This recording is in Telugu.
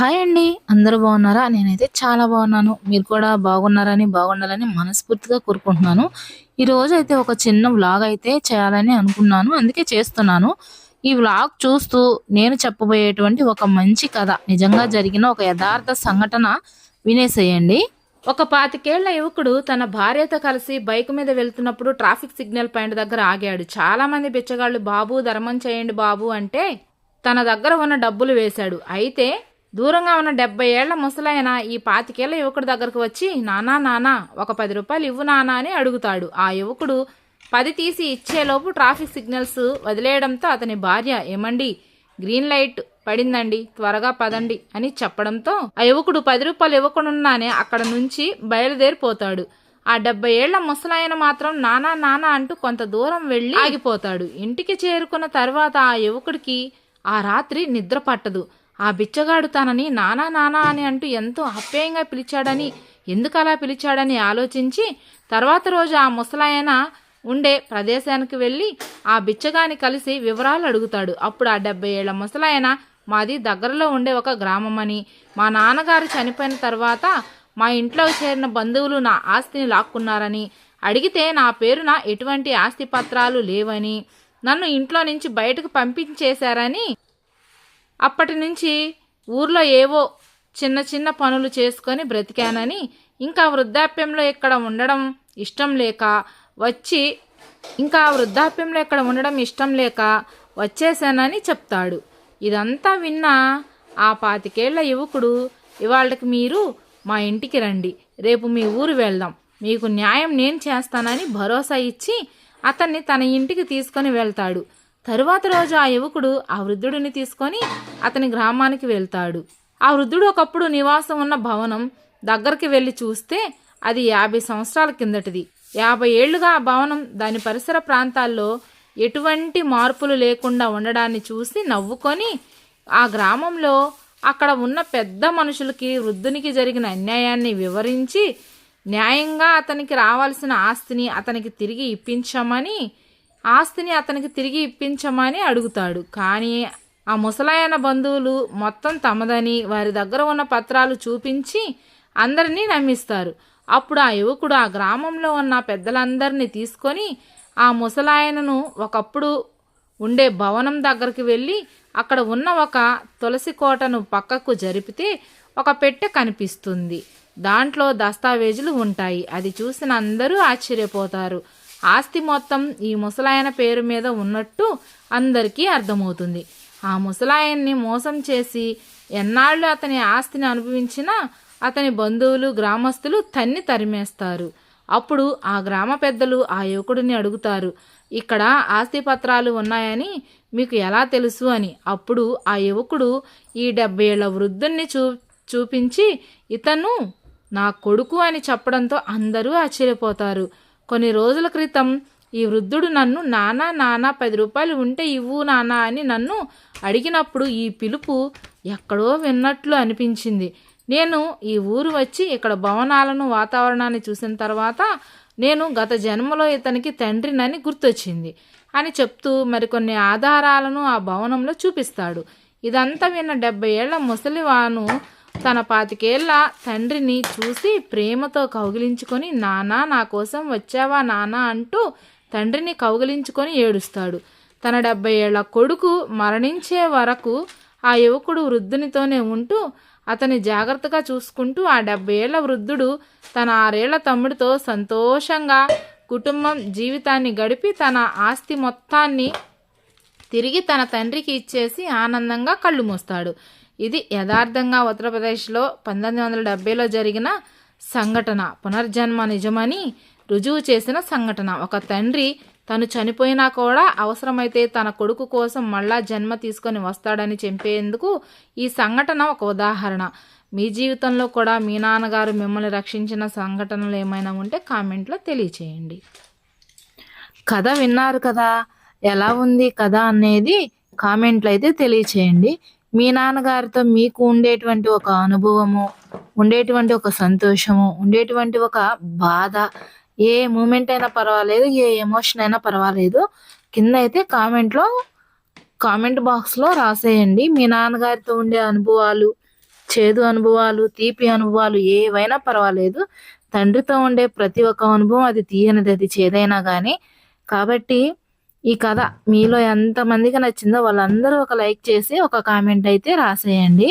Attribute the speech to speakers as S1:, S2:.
S1: హాయ్ అండి. అందరూ బాగున్నారా? నేనైతే చాలా బాగున్నాను. మీరు కూడా బాగున్నారని బాగుండాలని మనస్ఫూర్తిగా కోరుకుంటున్నాను. ఈరోజు అయితే ఒక చిన్న వ్లాగ్ అయితే చేయాలని అనుకున్నాను. అందుకే చేస్తున్నాను. ఈ వ్లాగ్ చూస్తూ నేను చెప్పబోయేటువంటి ఒక మంచి కథ నిజంగా జరిగిన ఒక యథార్థ సంఘటన వినేసేయండి. ఒక పాతికేళ్ళ యువకుడు తన భార్యతో కలిసి బైక్ మీద వెళ్తున్నప్పుడు ట్రాఫిక్ సిగ్నల్ పాయింట్ దగ్గర ఆగాడు. చాలామంది బిచ్చగాళ్ళు బాబు ధర్మం చేయండి బాబు అంటే తన దగ్గర ఉన్న డబ్బులు వేశాడు. అయితే దూరంగా ఉన్న డెబ్బై ఏళ్ళ ముసలాయన ఈ పాతికేళ్ళ యువకుడి దగ్గరకు వచ్చి నానా నానా ఒక పది రూపాయలు ఇవ్వు నానా అని అడుగుతాడు. ఆ యువకుడు పది తీసి ఇచ్చేలోపు ట్రాఫిక్ సిగ్నల్స్ వదిలేయడంతో అతని భార్య ఏమండి గ్రీన్ లైట్ పడిందండి త్వరగా పదండి అని చెప్పడంతో ఆ యువకుడు పది రూపాయలు ఇవ్వకుండానే అక్కడ నుంచి బయలుదేరిపోతాడు. ఆ డెబ్బై ఏళ్ళ ముసలాయన మాత్రం నానా నానా అంటూ కొంత దూరం వెళ్ళి ఆగిపోతాడు. ఇంటికి చేరుకున్న తర్వాత ఆ యువకుడికి ఆ రాత్రి నిద్ర పట్టదు. ఆ బిచ్చగాడు తనని నానా నానా అని అంటూ ఎంతో అప్యాయంగా పిలిచాడని ఎందుకు అలా పిలిచాడని ఆలోచించి తర్వాత రోజు ఆ ముసలాయన ఉండే ప్రదేశానికి వెళ్ళి ఆ బిచ్చగాని కలిసి వివరాలు అడుగుతాడు. అప్పుడు ఆ డెబ్బై ఏళ్ళ ముసలాయన మాది దగ్గరలో ఉండే ఒక గ్రామమని. మా నాన్నగారు చనిపోయిన తర్వాత మా ఇంట్లో చేరిన బంధువులు నా ఆస్తిని లాక్కున్నారని. అడిగితే నా పేరున ఎటువంటి ఆస్తి పత్రాలు లేవని. నన్ను ఇంట్లో నుంచి బయటకు పంపించేశారని అప్పటి నుంచి ఊర్లో ఏవో చిన్న చిన్న పనులు చేసుకొని బ్రతికానని ఇంకా వృద్ధాప్యంలో ఇక్కడ ఉండడం ఇష్టం లేక వచ్చి ఇంకా వృద్ధాప్యంలో ఇక్కడ ఉండడం ఇష్టం లేక వచ్చేసానని చెప్తాడు. ఇదంతా విన్న ఆ పాతికేళ్ళ యువకుడు ఇవాళకి మీరు మా ఇంటికి రండి. రేపు మీ ఊరు వెళ్దాం. మీకు న్యాయం నేను చేస్తానని భరోసా ఇచ్చి అతన్ని తన ఇంటికి తీసుకొని వెళ్తాడు. తరువాత రోజు ఆ యువకుడు ఆ వృద్ధుడిని తీసుకొని అతని గ్రామానికి వెళ్తాడు. ఆ వృద్ధుడు ఒకప్పుడు నివాసం ఉన్న భవనం దగ్గరికి వెళ్ళి చూస్తే అది యాభై సంవత్సరాల కిందటిది. యాభై ఏళ్ళుగా ఆ భవనం దాని పరిసర ప్రాంతాల్లో ఎటువంటి మార్పులు లేకుండా ఉండడాన్ని చూసి నవ్వుకొని ఆ గ్రామంలో అక్కడ ఉన్న పెద్ద మనుషులకి వృద్ధునికి జరిగిన అన్యాయాన్ని వివరించి న్యాయంగా అతనికి రావాల్సిన ఆస్తిని అతనికి తిరిగి ఇప్పించమని ఆస్తిని అతనికి తిరిగి ఇప్పించమని అడుగుతాడు. కానీ ఆ ముసలాయన బంధువులు మొత్తం తమదని వారి దగ్గర ఉన్న పత్రాలు చూపించి అందరినీ నమ్మిస్తారు. అప్పుడు ఆ యువకుడు ఆ గ్రామంలో ఉన్న పెద్దలందరినీ తీసుకొని ఆ ముసలాయనను ఒకప్పుడు ఉండే భవనం దగ్గరికి వెళ్ళి అక్కడ ఉన్న ఒక తులసి కోటను పక్కకు జరిపితే ఒక పెట్టె కనిపిస్తుంది. దాంట్లో దస్తావేజులు ఉంటాయి. అది చూసిన అందరూ ఆశ్చర్యపోతారు. ఆస్తి మొత్తం ఈ ముసలాయన పేరు మీద ఉన్నట్టు అందరికీ అర్థమవుతుంది. ఆ ముసలాయన్ని మోసం చేసి ఎన్నాళ్ళు అతని ఆస్తిని అనుభవించినా అతని బంధువులు గ్రామస్తులు తన్ని తరిమేస్తారు. అప్పుడు ఆ గ్రామ పెద్దలు ఆ యువకుడిని అడుగుతారు ఇక్కడ ఆస్తి పత్రాలు ఉన్నాయని మీకు ఎలా తెలుసు? అని. అప్పుడు ఆ యువకుడు ఈ డెబ్బై ఏళ్ళ వృద్ధుణ్ణి చూ చూపించి ఇతను నా కొడుకు అని చెప్పడంతో అందరూ ఆశ్చర్యపోతారు. కొన్ని రోజుల క్రితం ఈ వృద్ధుడు నన్ను నానా నానా పది రూపాయలు ఉంటే ఇవ్వు నానా అని నన్ను అడిగినప్పుడు ఈ పిలుపు ఎక్కడో విన్నట్లు అనిపించింది. నేను ఈ ఊరు వచ్చి ఇక్కడ భవనాలను వాతావరణాన్ని చూసిన తర్వాత నేను గత జన్మలో ఇతనికి తండ్రినని గుర్తొచ్చింది అని చెప్తూ మరికొన్ని ఆధారాలను ఆ భవనంలో చూపిస్తాడు. ఇదంతా విన్న డెబ్బై ఏళ్ళ ముసలివాను తన పాతికేళ్ళ తండ్రిని చూసి ప్రేమతో కౌగిలించుకొని నానా నా కోసం వచ్చావా నానా? అంటూ తండ్రిని కౌగిలించుకొని ఏడుస్తాడు. తన డెబ్బై ఏళ్ళ కొడుకు మరణించే వరకు ఆ యువకుడు వృద్ధునితోనే ఉంటూ అతని జాగ్రత్తగా చూసుకుంటూ ఆ డెబ్బై ఏళ్ళ వృద్ధుడు తన ఆరేళ్ళ తమ్ముడితో సంతోషంగా కుటుంబం జీవితాన్ని గడిపి తన ఆస్తి మొత్తాన్ని తిరిగి తన తండ్రికి ఇచ్చేసి ఆనందంగా కళ్ళు మూస్తాడు. ఇది యథార్థంగా ఉత్తరప్రదేశ్లో పంతొమ్మిది వందల డెబ్బైలో జరిగిన సంఘటన పునర్జన్మ నిజమని రుజువు చేసిన సంఘటన. ఒక తండ్రి తను చనిపోయినా కూడా అవసరమైతే తన కొడుకు కోసం మళ్ళా జన్మ తీసుకొని వస్తాడని చెప్పేందుకు ఈ సంఘటన ఒక ఉదాహరణ. మీ జీవితంలో కూడా మీ నాన్నగారు మిమ్మల్ని రక్షించిన సంఘటనలు ఏమైనా ఉంటే కామెంట్లో తెలియచేయండి. కథ విన్నారు కదా ఎలా ఉంది కథ అనేది కామెంట్లు అయితే తెలియచేయండి. మీ నాన్నగారితో మీకు ఉండేటువంటి ఒక అనుభవము ఉండేటువంటి ఒక సంతోషము ఉండేటువంటి ఒక బాధ ఏ మూమెంట్ అయినా పర్వాలేదు ఏ ఎమోషన్ అయినా పర్వాలేదు కింద అయితే కామెంట్లో కామెంట్ బాక్స్లో రాసేయండి. మీ నాన్నగారితో ఉండే అనుభవాలు చేదు అనుభవాలు తీపి అనుభవాలు ఏవైనా పర్వాలేదు. తండ్రితో ఉండే ప్రతి ఒక్క అనుభవం అది తీయనిది అది చేదైనా కానీ కాబట్టి ఈ కథ మీలో ఎంతమందికి నచ్చిందో వాళ్ళందరూ ఒక లైక్ చేసి ఒక కామెంట్ అయితే రాసేయండి.